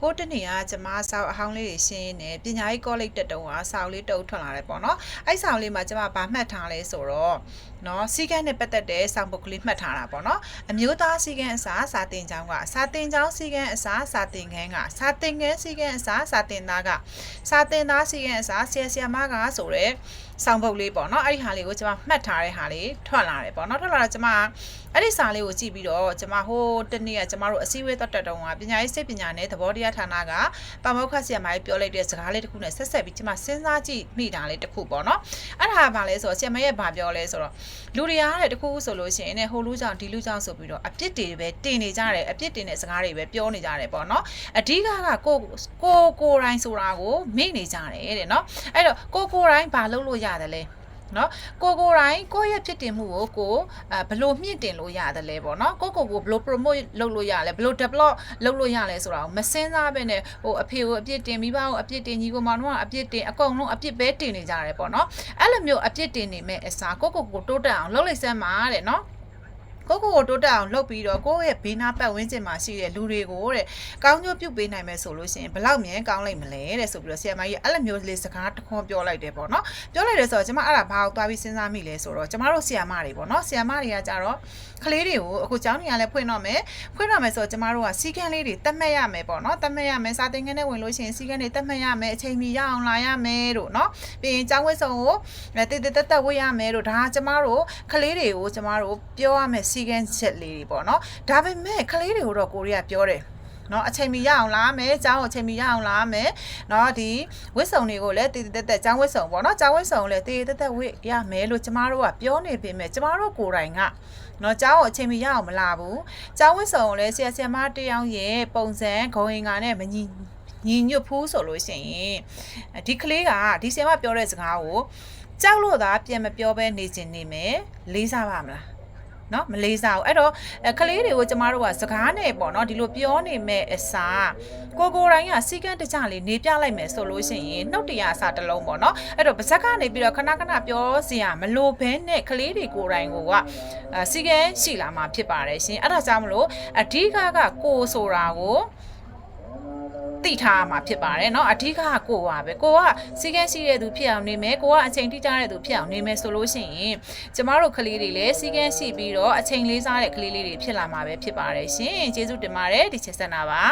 ဟိုတနေ့ကကျမစာအုပ်အဟောင်းလေးတွေရှင်းနေပညာရေးကောလိပ်တက်တုံးကစာအုပ်လေးတုပ်ထွက်လာတယ်ပေါ့နော်အဲ့စာအုပ်လေးမှာကျမဗာမှတ်ထားလဲဆိုတော့နော်စီကန်းနဲ့ပတ်သက်တဲ့စာပုဒ်ကလေးမှတ်ထားတာပေါ့နော်အမျိုးသားစီကန်းအစားစာတင်ကျောင်းကစာတင်ကျောင်းစီကန်းအစားစာတင်ခန်းကစာတင်ခန်းစီကန်းအစားစာတင်သားကစာတင်သားစီကန်းအစားဆရာဆရာမကဆိုတော့ဆောင်းပုတ်လေးပေါ့နော်အဲ့ဒီဟာလေးကိုကျွန်မမှတ်ထားတဲ့ဟာလေးထွက်လာတယ်ပေါ့နော်ထွက်လာတော့ကျွန်မအဲ့ဒီစာလေးကိုကြည့်ပြီးတော့ကျွန်မဟိုတနေ့ကကျွန်မတို့အစည်းအဝေးတက်တက်တုံးကပညာရေးစိတ်ပညာနဲ့သဘောတရားဌာနကပါမောက္ခဆရာမကြီးပြောလိုက်တဲ့စကားလေးတစ်ခုနဲ့ဆက်ဆက်ပြီးကျွန်မစဉ်းစားကြည့်မိတာလေးတစ်ခုပေါ့နော်အဲ့ဒါကဘာလဲဆိုတော့ဆရာမရဲ့ဘာပြောလဲဆိုတော့လူတွေအားတဲ့တစ်ခုခုဆိုလို့ရှိရင်ねဟိုလူကြောင့်ဒီလူကြောင့်ဆိုပြီးတော့အပြစ်တွေပဲတင်နေကြတယ်အပြစ်တင်တဲ့စကားတွေပဲပြောနေကြတယ်ပေါ့နော်အဓိကကကိုကိုကိုတိုင်းဆိုတာကိုမေ့နေကြတယ်တဲ့နော်အဲ့တော့ကိုကိုတိုင်းဘာလုပ်လို့ရတယ်လဲ နော်ကိုကိုတိုင်းကိုယ့်ရဲ့ဖြစ်တင်မှုကိုကိုအဲဘလို့မြင့်တင်လို့ရတယ်လဲပေါ့နော်ကိုကိုကိုဘလို့ promote လုပ်လို့ရလဲဘလို့ develop လုပ်လို့ရလဲဆိုတာကိုမစင်းစားပဲနဲ့ဟိုအဖေကိုအပြစ်တင်မိဘကိုအပြစ်တင်ညီကိုမောင်တို့ကအပြစ်တင်အကုန်လုံးအပြစ်ပဲတင်နေကြတယ်ပေါ့နော်အဲ့လိုမျိုးအပြစ်တင်နေမဲ့အစားကိုကိုကိုတိုးတက်အောင်လုပ်လိုက်စမ်းပါတဲ့နော် ကိုကိုကိုတိုးတက်အောင်လုပ်ပြီးတော့ကိုယ့်ရဲ့ဘေးနားပတ်ဝန်းကျင်မှာရှိတဲ့လူတွေကိုတဲ့ကောင်းကျိုးပြုတ်ပေးနိုင်မယ်ဆိုလို့ရှိရင်ဘလောက်မြန်ကောင်းလိုက်မလဲတဲ့ဆိုပြီးတော့ဆရာမကြီးကအဲ့လိုမျိုးလေးစကားတစ်ခွန်းပြောလိုက်တယ်ပေါ့နော်ပြောလိုက်တယ်ဆိုတော့ကျွန်မအဲ့ဒါဘာကိုသွားပြီးစဉ်းစားမိလဲဆိုတော့ကျမတို့ဆရာမတွေပေါ့နော်ဆရာမတွေကကြတော့ကလေးတွေကိုအခုကျောင်းနေရလဲဖွင့်တော့မယ်ဖွင့်တော့မယ်ဆိုတော့ကျမတို့ကစီကန်းလေးတွေတတ်မှတ်ရမယ်ပေါ့နော်တတ်မှတ်ရမယ်စာသင်ခန်းထဲဝင်လို့ရှိရင်စီကန်းတွေတတ်မှတ်ရမယ်အချိန်မီရအောင်လာရမယ်တို့နော်ပြီးရင်ကျောင်းဝတ်စုံကိုတည်တည်တက်တက်ဝတ်ရမယ်တို့ဒါကကျမတို့ကလေးတွေကိုကျမတို့ပြောရမယ်စီကန်းချက်လေးတွေပေါ့နော်ဒါပေမဲ့ကလေးတွေကိုတော့ကိုရီးယားပြောတယ်နော်အချိန်မီရအောင်လားမယ်ကျောင်းအချိန်မီရအောင်လားမယ်နော်ဒီဝစ်စုံတွေကိုလည်းတည်တည်တက်ကျောင်းဝစ်စုံပေါ့နော်ကျောင်းဝစ်စုံကိုလည်းတည်တည်တက်ဝစ်ရမယ်လို့ကျမတို့ကပြောနေပေမဲ့ကျမတို့ကိုယ်တိုင်ကနော်ကျောင်းကိုအချိန်မီရအောင်မလာဘူးကျောင်းဝစ်စုံကိုလည်းဆရာဆရာမတယောက်ရဲ့ပုံစံဂုံအင်္ဂါနဲ့မညီညီညွတ်ဘူးဆိုလို့ရှိရင်ဒီကလေးကဒီဆရာမပြောတဲ့စကားကိုကြောက်လို့သာပြန်မပြောဘဲနေခြင်းနေမယ်လေးစားပါမလား နော်မလေးစားဘူးအဲ့တော့အဲကလေးတွေကိုကျမတို့ကစကားနဲ့ပေါ့နော်ဒီလိုပြောနေမဲ့အစားကိုကိုတိုင်းကစီကန်းတကြလေးနေပြလိုက်မယ်ဆိုလို့ရှိရင်နှုတ်တရားအစားတစ်လုံးပေါ့နော်အဲ့တော့ပါဇက်ကနေပြီးတော့ခဏခဏပြောစရာမလိုဘဲနဲ့ကလေးတွေကိုယ်တိုင်ကိုကအဲစီကန်းရှိလာမှာဖြစ်ပါတယ်ရှင်အဲ့ဒါကြောင့်မလို့အဓိကကကိုဆိုတာကို သိထားမှာဖြစ်ပါတယ်เนาะအဓိကကကိုပါပဲကိုကစီကန်းရှိတဲ့သူဖြစ်အောင်နေမယ်ကိုကအချိန်တိကျတဲ့သူဖြစ်အောင်နေမယ်ဆိုလို့ရှိရင်ကျမတို့ကလေးတွေလည်းစီကန်းရှိပြီးတော့အချိန်လေးစားတဲ့ကလေးလေးတွေဖြစ်လာမှာပဲဖြစ်ပါတယ်ရှင်ကျေးဇူးတင်ပါတယ်ဒီချက်ဆက်နာပါ